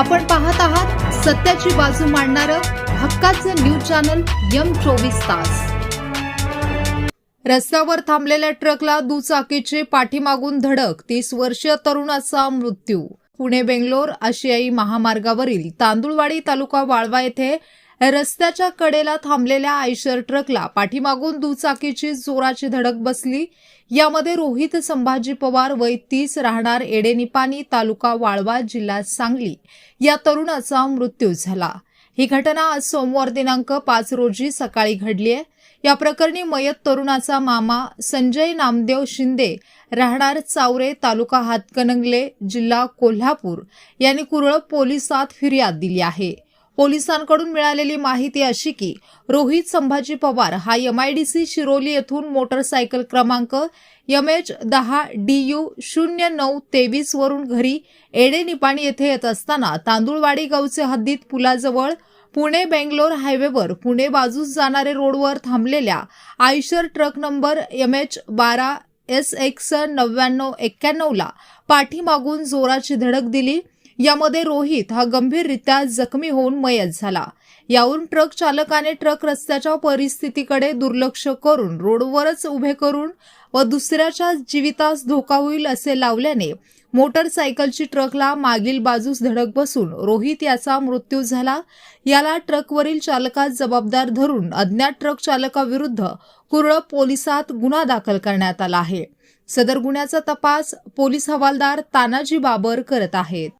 आपण पाहत आहात सत्याची बाजू मांडणारं हक्काचं न्यूज चॅनल यम चोवीस तास. रस्त्यावर थांबलेल्या ट्रकला दुचाकीची पाठीमागून धडक तीस वर्षीय तरुणाचा मृत्यू. पुणे बेंगलोर आशियाई महामार्गावरील तांदुळवाडी तालुका वाळवा येथे रस्त्याच्या कडेला थांबलेल्या आयशर ट्रकला पाठीमागून दुचाकीची जोराची धडक बसली. यामध्ये रोहित संभाजी पवार वय तीस राहणार एडेनिपाणी तालुका वाळवा जिल्हा सांगली. या तरुणाचा मृत्यू झाला. ही घटना आज सोमवार दिनांक पाच रोजी सकाळी घडली आहे या प्रकरणी मयत तरुणाचा मामा संजय नामदेव शिंदे राहणार चावरे तालुका हातकणंगले जिल्हा कोल्हापूर. यांनी कुरळ पोलिसात फिर्याद दिली आहे. पोलिसांकडून मिळालेली माहिती अशी की रोहित संभाजी पवार हा एमआयडीसी शिरोली येथून मोटरसायकल क्रमांक एम एच दहा डी यू शून्य नऊ तेवीस वरून घरी एडे निपाणी येथे येत असताना तांदुळवाडी गावचे हद्दीत पुलाजवळ पुणे बेंगलोर हायवेवर पुणे बाजूस जाणारे रोडवर थांबलेल्या Eicher truck number M H बारा एस एक्स नव्याण्णव एक्क्याण्णवला पाठीमागून जोराची धडक दिली. यामध्ये रोहित हा गंभीररित्या जखमी होऊन मयत झाला. यावरून ट्रक चालकाने ट्रक रस्त्याच्या परिस्थितीकडे दुर्लक्ष करून रोडवरच उभे करून व दुसऱ्याच्या जीवितास धोका होईल असे लावल्याने मोटरसायकलची ट्रकला मागील बाजूस धडक बसून रोहित याचा मृत्यू झाला. याला ट्रकवरील चालकास जबाबदार धरून अज्ञात ट्रक चालकाविरुद्ध कुरळप पोलिसात गुन्हा दाखल करण्यात आला आहे. सदर गुन्ह्याचा तपास पोलीस हवालदार तानाजी बाबर करत आहेत.